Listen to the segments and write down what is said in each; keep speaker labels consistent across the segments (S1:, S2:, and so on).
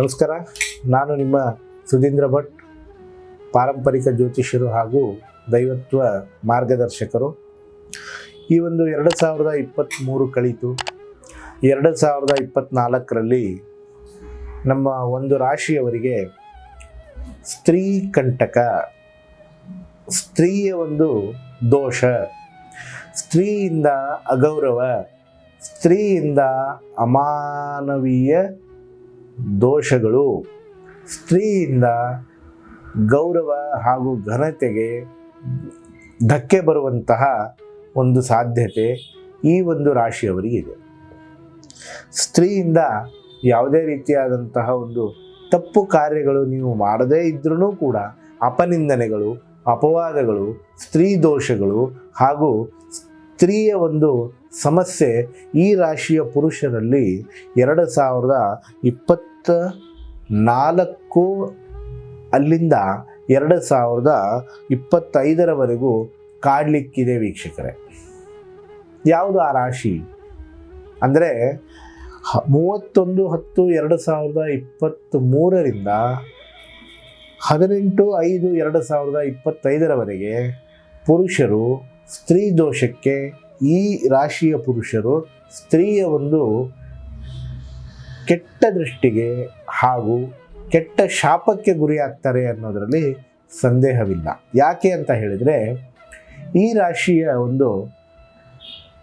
S1: ನಮಸ್ಕಾರ. ನಾನು ನಿಮ್ಮ ಸುಧೀಂದ್ರ ಭಟ್, ಪಾರಂಪರಿಕ ಜ್ಯೋತಿಷ್ಯರು ಹಾಗೂ ದೈವತ್ವ ಮಾರ್ಗದರ್ಶಕರು. ಈ ಒಂದು ಎರಡು ಸಾವಿರದ ಇಪ್ಪತ್ತ್ಮೂರು ಕಳೀತು. ಎರಡು ಸಾವಿರದ ಇಪ್ಪತ್ತ್ನಾಲ್ಕರಲ್ಲಿ ನಮ್ಮ ಒಂದು ರಾಶಿಯವರಿಗೆ ಸ್ತ್ರೀ ಕಂಟಕ, ಸ್ತ್ರೀಯ ಒಂದು ದೋಷ, ಸ್ತ್ರೀಯಿಂದ ಅಗೌರವ, ಸ್ತ್ರೀಯಿಂದ ಅಮಾನವೀಯ ದೋಷಗಳು ಸ್ತ್ರೀಯಿಂದ ಗೌರವ ಹಾಗೂ ಘನತೆಗೆ ಧಕ್ಕೆ ಬರುವಂತಹ ಒಂದು ಸಾಧ್ಯತೆ ಈ ಒಂದು ರಾಶಿಯವರಿಗಿದೆ. ಸ್ತ್ರೀಯಿಂದ ಯಾವುದೇ ರೀತಿಯಾದಂತಹ ಒಂದು ತಪ್ಪು ಕಾರ್ಯಗಳು ನೀವು ಮಾಡದೇ ಇದ್ರೂ ಕೂಡ ಅಪನಿಂದನೆಗಳು, ಅಪವಾದಗಳು, ಸ್ತ್ರೀ ದೋಷಗಳು ಹಾಗೂ ಸ್ತ್ರೀಯ ಒಂದು ಸಮಸ್ಯೆ ಈ ರಾಶಿಯ ಪುರುಷರಲ್ಲಿ ಎರಡು ಸಾವಿರದ ಇಪ್ಪತ್ತ ನಾಲ್ಕು ಅಲ್ಲಿಂದ ಎರಡು ಸಾವಿರದ ಇಪ್ಪತ್ತೈದರವರೆಗೂ ಕಾಡಲಿಕ್ಕಿದೆ ವೀಕ್ಷಕರೇ. ಯಾವುದು ಆ ರಾಶಿ? ಅಂದರೆ ಮೂವತ್ತೊಂದು, ಹತ್ತು, ಎರಡು ಸಾವಿರದ ಇಪ್ಪತ್ತ್ ಮೂರರಿಂದ ಹದಿನೆಂಟು, ಐದು, ಎರಡು ಸಾವಿರದ ಇಪ್ಪತ್ತೈದರವರೆಗೆ ಪುರುಷರು ಸ್ತ್ರೀ ದೋಷಕ್ಕೆ ಈ ರಾಶಿಯ ಪುರುಷರು ಸ್ತ್ರೀಯ ಒಂದು ಕೆಟ್ಟ ದೃಷ್ಟಿಗೆ ಹಾಗೂ ಕೆಟ್ಟ ಶಾಪಕ್ಕೆ ಗುರಿಯಾಗ್ತಾರೆ ಅನ್ನೋದರಲ್ಲಿ ಸಂದೇಹವಿಲ್ಲ. ಯಾಕೆ ಅಂತ ಹೇಳಿದರೆ, ಈ ರಾಶಿಯ ಒಂದು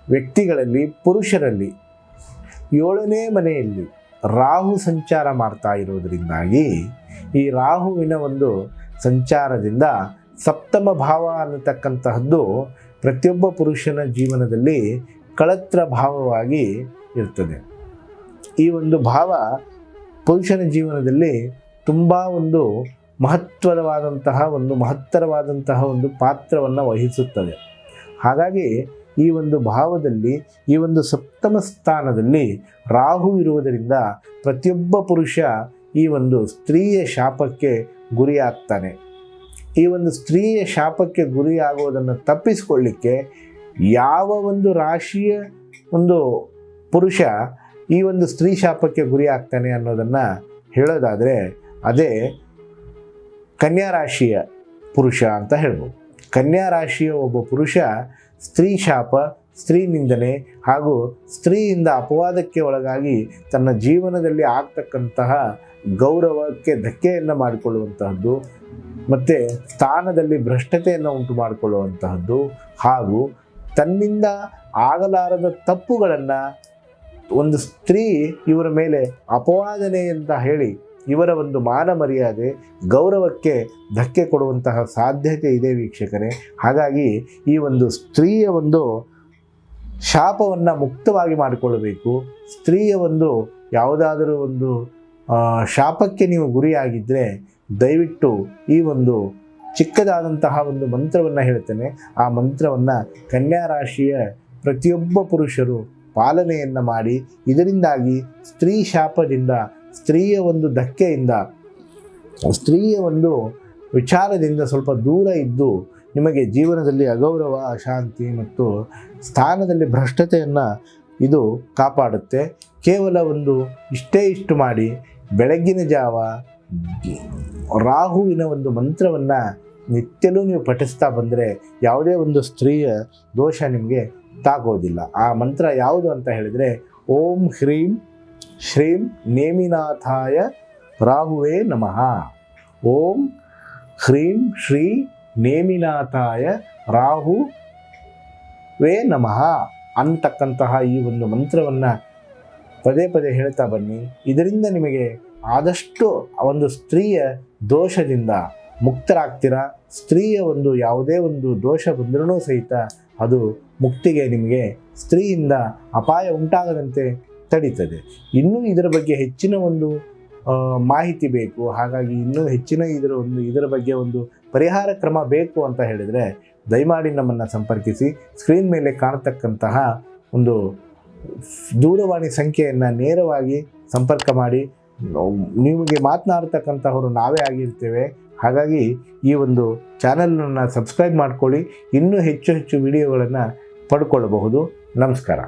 S1: ವ್ಯಕ್ತಿಗಳಲ್ಲಿ, ಪುರುಷರಲ್ಲಿ ಏಳನೇ ಮನೆಯಲ್ಲಿ ರಾಹು ಸಂಚಾರ ಮಾಡ್ತಾ ಇರೋದರಿಂದಾಗಿ ಈ ರಾಹುವಿನ ಒಂದು ಸಂಚಾರದಿಂದ ಸಪ್ತಮ ಭಾವ ಅನ್ನತಕ್ಕಂತಹದ್ದು ಪ್ರತಿಯೊಬ್ಬ ಪುರುಷನ ಜೀವನದಲ್ಲಿ ಕಳತ್ರ ಭಾವವಾಗಿ ಇರ್ತದೆ. ಈ ಒಂದು ಭಾವ ಪುರುಷನ ಜೀವನದಲ್ಲಿ ತುಂಬ ಒಂದು ಮಹತ್ವದವಾದಂತಹ ಒಂದು ಮಹತ್ತರವಾದಂತಹ ಒಂದು ಪಾತ್ರವನ್ನು ವಹಿಸುತ್ತದೆ. ಹಾಗಾಗಿ ಈ ಒಂದು ಭಾವದಲ್ಲಿ, ಈ ಒಂದು ಸಪ್ತಮ ಸ್ಥಾನದಲ್ಲಿ ರಾಹು ಇರುವುದರಿಂದ ಪ್ರತಿಯೊಬ್ಬ ಪುರುಷ ಈ ಒಂದು ಸ್ತ್ರೀಯ ಶಾಪಕ್ಕೆ ಗುರಿಯಾಗ್ತಾನೆ. ಈ ಒಂದು ಸ್ತ್ರೀಯ ಶಾಪಕ್ಕೆ ಗುರಿಯಾಗುವುದನ್ನು ತಪ್ಪಿಸಿಕೊಳ್ಳಿಕ್ಕೆ ಯಾವ ಒಂದು ರಾಶಿಯ ಒಂದು ಪುರುಷ ಈ ಒಂದು ಸ್ತ್ರೀ ಶಾಪಕ್ಕೆ ಗುರಿ ಆಗ್ತಾನೆ ಅನ್ನೋದನ್ನು ಹೇಳೋದಾದರೆ ಅದೇ ಕನ್ಯಾ ರಾಶಿಯ ಪುರುಷ ಅಂತ ಹೇಳ್ಬೋದು. ಕನ್ಯಾ ರಾಶಿಯ ಒಬ್ಬ ಪುರುಷ ಸ್ತ್ರೀ ಶಾಪ, ಸ್ತ್ರೀ ನಿಂದನೆ ಹಾಗೂ ಸ್ತ್ರೀಯಿಂದ ಅಪವಾದಕ್ಕೆ ಒಳಗಾಗಿ ತನ್ನ ಜೀವನದಲ್ಲಿ ಆಗ್ತಕ್ಕಂತಹ ಗೌರವಕ್ಕೆ ಧಕ್ಕೆಯನ್ನು ಮಾಡಿಕೊಳ್ಳುವಂತಹದ್ದು ಮತ್ತು ಸ್ಥಾನದಲ್ಲಿ ಭ್ರಷ್ಟತೆಯನ್ನು ಉಂಟು ಮಾಡಿಕೊಳ್ಳುವಂತಹದ್ದು ಹಾಗೂ ತನ್ನಿಂದ ಆಗಲಾರದ ತಪ್ಪುಗಳನ್ನು ಒಂದು ಸ್ತ್ರೀ ಇವರ ಮೇಲೆ ಅಪವಾದನೆ ಅಂತ ಹೇಳಿ ಇವರ ಒಂದು ಮಾನ ಮರ್ಯಾದೆ, ಗೌರವಕ್ಕೆ ಧಕ್ಕೆ ಕೊಡುವಂತಹ ಸಾಧ್ಯತೆ ಇದೆ ವೀಕ್ಷಕರೇ. ಹಾಗಾಗಿ ಈ ಒಂದು ಸ್ತ್ರೀಯ ಒಂದು ಶಾಪವನ್ನು ಮುಕ್ತವಾಗಿ ಮಾಡಿಕೊಳ್ಳಬೇಕು. ಸ್ತ್ರೀಯ ಒಂದು ಯಾವುದಾದರೂ ಒಂದು ಶಾಪಕ್ಕೆ ನೀವು ಗುರಿಯಾಗಿದ್ದರೆ ದಯವಿಟ್ಟು ಈ ಒಂದು ಚಿಕ್ಕದಾದಂತಹ ಒಂದು ಮಂತ್ರವನ್ನು ಹೇಳ್ತೇನೆ. ಆ ಮಂತ್ರವನ್ನು ಕನ್ಯಾ ರಾಶಿಯ ಪ್ರತಿಯೊಬ್ಬ ಪುರುಷರು ಪಾಲನೆಯನ್ನು ಮಾಡಿ, ಇದರಿಂದಾಗಿ ಸ್ತ್ರೀ ಶಾಪದಿಂದ, ಸ್ತ್ರೀಯ ಒಂದು ಧಕ್ಕೆಯಿಂದ, ಸ್ತ್ರೀಯ ಒಂದು ವಿಚಾರದಿಂದ ಸ್ವಲ್ಪ ದೂರ ಇದ್ದು ನಿಮಗೆ ಜೀವನದಲ್ಲಿ ಅಗೌರವ, ಅಶಾಂತಿ ಮತ್ತು ಸ್ಥಾನದಲ್ಲಿ ಭ್ರಷ್ಟತೆಯನ್ನು ಇದು ಕಾಪಾಡುತ್ತೆ. ಕೇವಲ ಒಂದು ಇಷ್ಟೇ ಇಷ್ಟು ಮಾಡಿ ಬೆಳಗ್ಗಿನ ಜಾವ ರಾಹುವಿನ ಒಂದು ಮಂತ್ರವನ್ನು ನಿತ್ಯಲೂ ನೀವು ಪಠಿಸ್ತಾ ಬಂದರೆ ಯಾವುದೇ ಒಂದು ಸ್ತ್ರೀಯ ದೋಷ ನಿಮಗೆ ತಾಗೋದಿಲ್ಲ. ಆ ಮಂತ್ರ ಯಾವುದು ಅಂತ ಹೇಳಿದರೆ, ಓಂ ಹ್ರೀಂ ಶ್ರೀಂ ನೇಮಿನಾಥಾಯ ರಾಹುವೇ ನಮಃ. ಓಂ ಹ್ರೀಂ ಶ್ರೀ ನೇಮಿನಾಥಾಯ ರಾಹು ವೇ ನಮಃ ಅಂತಕ್ಕಂತಹ ಈ ಒಂದು ಮಂತ್ರವನ್ನು ಪದೇ ಪದೇ ಹೇಳ್ತಾ ಬನ್ನಿ. ಇದರಿಂದ ನಿಮಗೆ ಆದಷ್ಟು ಒಂದು ಸ್ತ್ರೀಯ ದೋಷದಿಂದ ಮುಕ್ತರಾಗ್ತೀರಾ? ಸ್ತ್ರೀಯ ಒಂದು ಯಾವುದೇ ಒಂದು ದೋಷ ಬಂದ್ರೂ ಸಹಿತ ಅದು ಮುಕ್ತಿಗೆ ನಿಮಗೆ ಸ್ತ್ರೀಯಿಂದ ಅಪಾಯ ಉಂಟಾಗದಂತೆ ತಡೀತದೆ. ಇನ್ನೂ ಇದರ ಬಗ್ಗೆ ಹೆಚ್ಚಿನ ಒಂದು ಮಾಹಿತಿ ಬೇಕು. ಹಾಗಾಗಿ ಇನ್ನೂ ಹೆಚ್ಚಿನ ಇದರ ಒಂದು, ಇದರ ಬಗ್ಗೆ ಒಂದು ಪರಿಹಾರ ಕ್ರಮ ಬೇಕು ಅಂತ ಹೇಳಿದರೆ ದಯಮಾಡಿ ನಮ್ಮನ್ನು ಸಂಪರ್ಕಿಸಿ. ಸ್ಕ್ರೀನ್ ಮೇಲೆ ಕಾಣತಕ್ಕಂತಹ ಒಂದು ದೂರವಾಣಿ ಸಂಖ್ಯೆಯನ್ನು ನೇರವಾಗಿ ಸಂಪರ್ಕ ಮಾಡಿ. ನಿಮಗೆ ಮಾತನಾಡ್ತಕ್ಕಂಥವರು ನಾವೇ ಆಗಿರ್ತೇವೆ. ಹಾಗಾಗಿ ಈ ಒಂದು ಚಾನಲನ್ನು ಸಬ್ಸ್ಕ್ರೈಬ್ ಮಾಡ್ಕೊಳ್ಳಿ. ಇನ್ನೂ ಹೆಚ್ಚು ಹೆಚ್ಚು ವಿಡಿಯೋಗಳನ್ನು ಪಡ್ಕೊಳ್ಳಬಹುದು ನಮಸ್ಕಾರ.